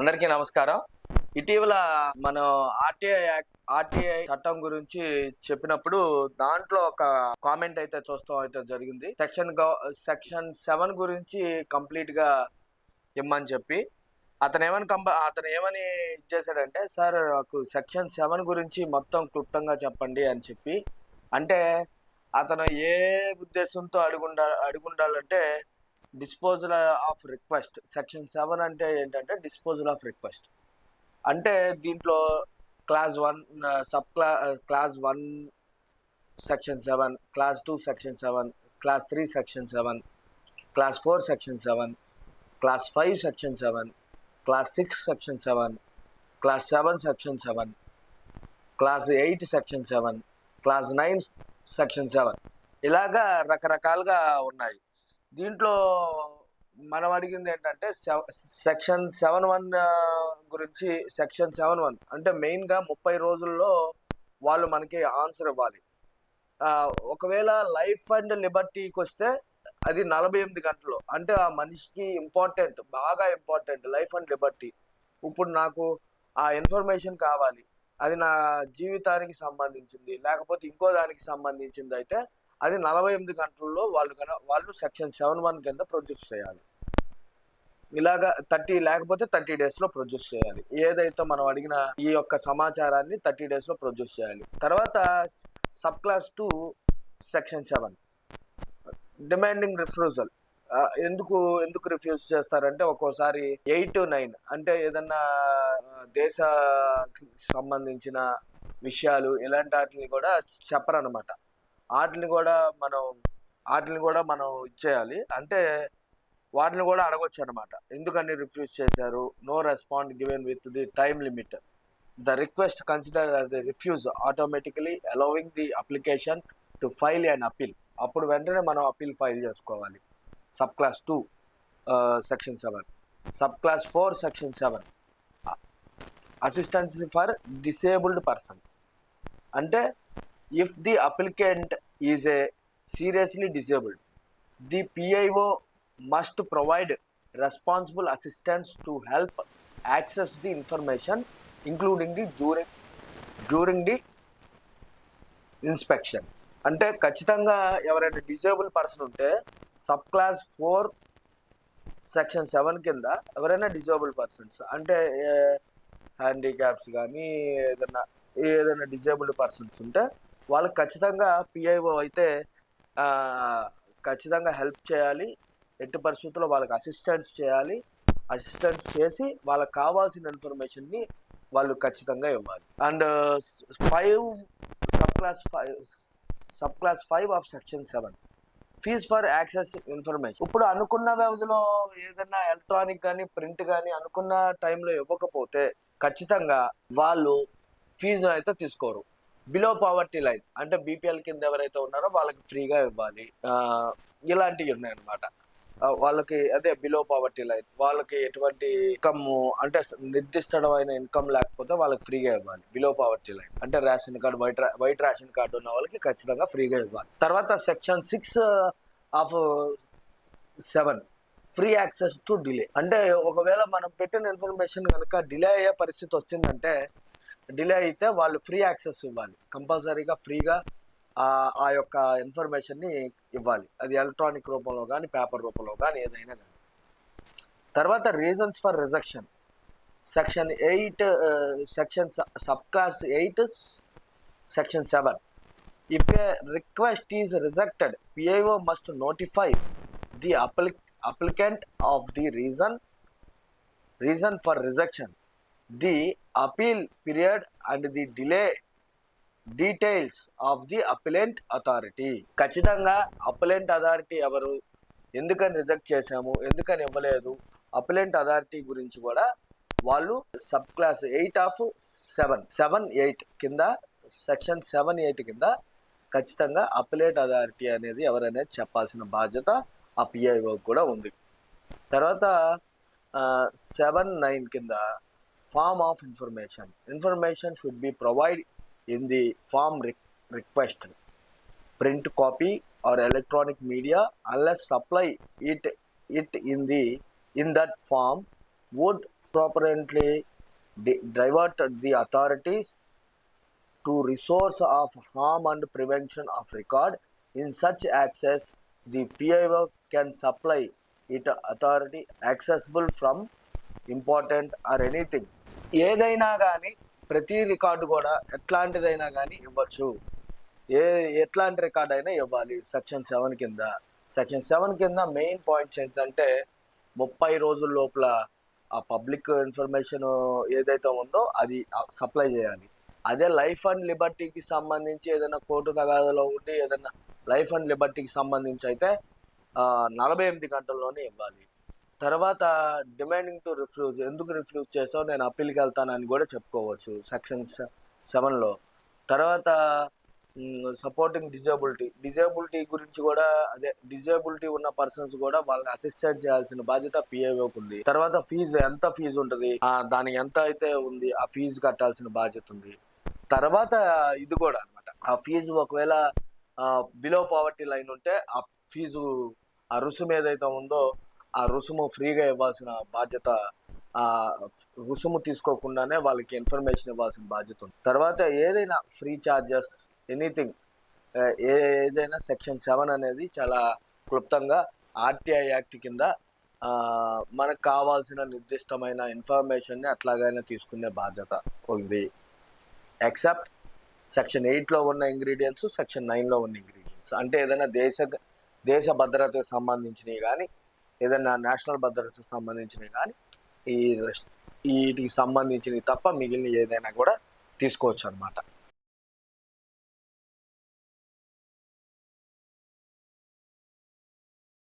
అందరికీ నమస్కారం. ఇటీవల మనం ఆర్టీఐ యాక్ట్ ఆర్టీఐ చట్టం గురించి చెప్పినప్పుడు దాంట్లో ఒక కామెంట్ అయితే చూస్తాం అయితే జరిగింది. సెక్షన్ సెక్షన్ సెవెన్ గురించి కంప్లీట్గా ఇమ్మని చెప్పి అతను ఏమని కంప అతను ఏమని ఇచ్చేసాడంటే సార్ నాకు సెక్షన్ సెవెన్ గురించి మొత్తం క్లుప్తంగా చెప్పండి అని చెప్పి. అంటే అతను ఏ ఉద్దేశంతో అడుగుండా అడుగుండాలంటే disposal of request. Section seven అంటే ఏంటంటే డిస్పోజల్ ఆఫ్ రిక్వెస్ట్. అంటే దీంట్లో క్లాస్ వన్ సబ్ క్లా class one section seven class two section seven class three section seven class four section seven class five section seven class six section seven class seven section seven class eight section seven class nine section seven. ఇలాగా రకరకాలుగా ఉన్నాయి. దీంట్లో మనం అడిగింది ఏంటంటే section seven one గురించి section seven one. అంటే మెయిన్గా ముప్పై రోజుల్లో వాళ్ళు మనకి ఆన్సర్ ఇవ్వాలి. ఒకవేళ లైఫ్ అండ్ లిబర్టీకి వస్తే అది నలభై ఎనిమిది గంటలు. అంటే ఆ మనిషికి ఇంపార్టెంట్ బాగా ఇంపార్టెంట్ లైఫ్ అండ్ లిబర్టీ. ఇప్పుడు నాకు ఆ ఇన్ఫర్మేషన్ కావాలి. అది నా జీవితానికి సంబంధించింది. లేకపోతే ఇంకో దానికి సంబంధించింది అయితే అది నలభై ఎనిమిది గంటల్లో వాళ్ళు వాళ్ళు సెక్షన్ సెవెన్ వన్ కింద ప్రొడ్యూస్ చేయాలి. ఇలాగా థర్టీ లేకపోతే థర్టీ డేస్లో ప్రొడ్యూస్ చేయాలి. ఏదైతే మనం అడిగిన ఈ యొక్క సమాచారాన్ని థర్టీ డేస్లో ప్రొడ్యూస్ చేయాలి. తర్వాత sub class two section seven. Demanding refusal. ఎందుకు ఎందుకు రిఫ్యూజ్ చేస్తారంటే ఒక్కోసారి ఎయిట్ నైన్ అంటే ఏదన్నా దేశ సంబంధించిన విషయాలు ఇలాంటి వాటిని కూడా చెప్పరనమాట వాటిని కూడా మనం వాటిని కూడా మనం ఇచ్చేయాలి. అంటే వాటిని కూడా అడగొచ్చు అనమాట ఎందుకని రిఫ్యూజ్ చేశారు? No respond given with the time limit. The request consider the refuse automatically allowing the application to file and appeal. అప్పుడు వెంటనే మనం అపీల్ ఫైల్ చేసుకోవాలి. Sub class two section seven. Sub class four section seven. Assistance for disabled person. అంటే if the applicant is a seriously disabled the PIO must provide responsible assistance to help access the information including the during during the inspection అంటే ఖచ్చితంగా ఎవరైనా disable person ఉంటే sub class four section seven కింద ఎవరైనా disable persons అంటే handicaps కానీ ఏదైనా ఏదైనా డిసేబుల్డ్ పర్సన్స్ ఉంటే వాళ్ళకి ఖచ్చితంగా పిఐఓ అయితే ఖచ్చితంగా హెల్ప్ చేయాలి. ఎట్టి పరిస్థితుల్లో వాళ్ళకి అసిస్టెన్స్ చేయాలి. అసిస్టెన్స్ చేసి వాళ్ళకి కావాల్సిన ఇన్ఫర్మేషన్ని వాళ్ళు ఖచ్చితంగా ఇవ్వాలి. And five sub class five sub class five of section seven. Fees for access information. ఇప్పుడు అనుకున్న వ్యవధిలో ఏదైనా ఎలక్ట్రానిక్ కానీ ప్రింట్ కానీ అనుకున్న టైంలో ఇవ్వకపోతే ఖచ్చితంగా వాళ్ళు ఫీజు అయితే తీసుకోరు. బిలో పావర్టీ లైన్ అంటే బీపీఎల్ కింద ఎవరైతే ఉన్నారో వాళ్ళకి ఫ్రీగా ఇవ్వాలి. ఇలాంటివి ఉన్నాయన్నమాట. వాళ్ళకి అదే బిలో పావర్టీ లైన్ వాళ్ళకి ఎటువంటి ఇన్కమ్ అంటే నిర్దిష్టమైన ఇన్కమ్ లేకపోతే వాళ్ళకి ఫ్రీగా ఇవ్వాలి. బిలో పావర్టీ లైన్ అంటే ration card white white ration card ఉన్న వాళ్ళకి ఖచ్చితంగా ఫ్రీగా ఇవ్వాలి. తర్వాత section six of seven free access to delay అంటే ఒకవేళ మనం పెట్టిన ఇన్ఫర్మేషన్ కనుక డిలే అయ్యే పరిస్థితి వచ్చిందంటే డిలే అయితే వాళ్ళు ఫ్రీ యాక్సెస్ ఇవ్వాలి. కంపల్సరీగా ఫ్రీగా ఆ- యొక్క ఇన్ఫర్మేషన్ని ఇవ్వాలి. అది ఎలక్ట్రానిక్ రూపంలో కానీ పేపర్ రూపంలో కానీ ఏదైనా కానీ తర్వాత reasons for rejection. Section eight section sub clause eight section seven. If a request is rejected PIO must notify the అప్లి applicant of the reason reason for rejection. The appeal period and the delay details of the appellate authority. ఖచ్చితంగా appellant authority ఎవరు? ఎందుకని reject చేశాము? ఎందుకని ఇవ్వలేదు? Appellant authority గురించి కూడా వాళ్ళు sub class eight of seven seven eight కింద సెక్షన్ సెవెన్ ఎయిట్ కింద ఖచ్చితంగా అపిలేట్ అథారిటీ అనేది ఎవరనేది చెప్పాల్సిన బాధ్యత ఆ పిఐఓ కూడా ఉంది. తర్వాత సెవెన్ నైన్ కింద form of information. Information should be provided in the form re request, print copy or electronic media unless supply it it in the in that form would properly divert the authorities to resource of harm and prevention of record. In such access, the PIO can supply it authority accessible from important or anything ఏదైనా కానీ ప్రతి record కూడా ఎట్లాంటిదైనా కానీ ఇవ్వచ్చు. ఏ ఎట్లాంటి record అయినా ఇవ్వాలి. Section seven కింద. సెక్షన్ సెవెన్ కింద మెయిన్ పాయింట్స్ ఏంటంటే ముప్పై రోజుల లోపల ఆ పబ్లిక్ ఇన్ఫర్మేషన్ ఏదైతే ఉందో అది సప్లై చేయాలి. అదే లైఫ్ అండ్ లిబర్టీకి సంబంధించి ఏదైనా కోర్టు తగాదలో ఉండి ఏదైనా లైఫ్ అండ్ లిబర్టీకి సంబంధించి అయితే నలభై ఎనిమిది గంటల్లోనే ఇవ్వాలి. తర్వాత డిమాండింగ్ టు రిఫ్యూజ్ ఎందుకు రిఫ్యూజ్ చేసావు? నేను అప్పీల్కి వెళ్తానని కూడా చెప్పుకోవచ్చు సెక్షన్ సెవెన్లో. తర్వాత సపోర్టింగ్ డిజేబిలిటీ. డిజేబిలిటీ గురించి కూడా అదే డిజేబిలిటీ ఉన్న పర్సన్స్ కూడా వాళ్ళని అసిస్టెంట్ చేయాల్సిన బాధ్యత పిఏఓకి ఉంది. తర్వాత ఫీజు ఎంత ఫీజు ఉంటుంది? దానికి ఎంత అయితే ఉంది ఆ ఫీజు కట్టాల్సిన బాధ్యత ఉంది. తర్వాత ఇది కూడా అన్నమాట. ఆ ఫీజు ఒకవేళ బిలో పావర్టీ లైన్ ఉంటే ఆ ఫీజు ఆ రుసుము ఏదైతే ఉందో ఆ రుసుము ఫ్రీగా ఇవ్వాల్సిన బాధ్యత ఆ రుసుము తీసుకోకుండానే వాళ్ళకి ఇన్ఫర్మేషన్ ఇవ్వాల్సిన బాధ్యత ఉంది. తర్వాత ఏదైనా ఫ్రీ చార్జెస్ ఎనీథింగ్ ఏదైనా సెక్షన్ సెవెన్ అనేది చాలా క్లుప్తంగా ఆర్టీఐ యాక్ట్ కింద మనకు కావాల్సిన నిర్దిష్టమైన ఇన్ఫర్మేషన్ని అట్లాగైనా తీసుకునే బాధ్యత ఉంది. ఎక్సెప్ట్ సెక్షన్ ఎయిట్లో ఉన్న ఇంగ్రీడియంట్స్ సెక్షన్ నైన్లో ఉన్న ఇంగ్రీడియంట్స్. అంటే ఏదైనా దేశ దేశ భద్రతకు సంబంధించినవి కానీ ఏదైనా నేషనల్ భద్రతకు సంబంధించినవి కానీ ఈ వీటికి సంబంధించినవి తప్ప మిగిలిన ఏదైనా కూడా తీసుకోవచ్చు అనమాట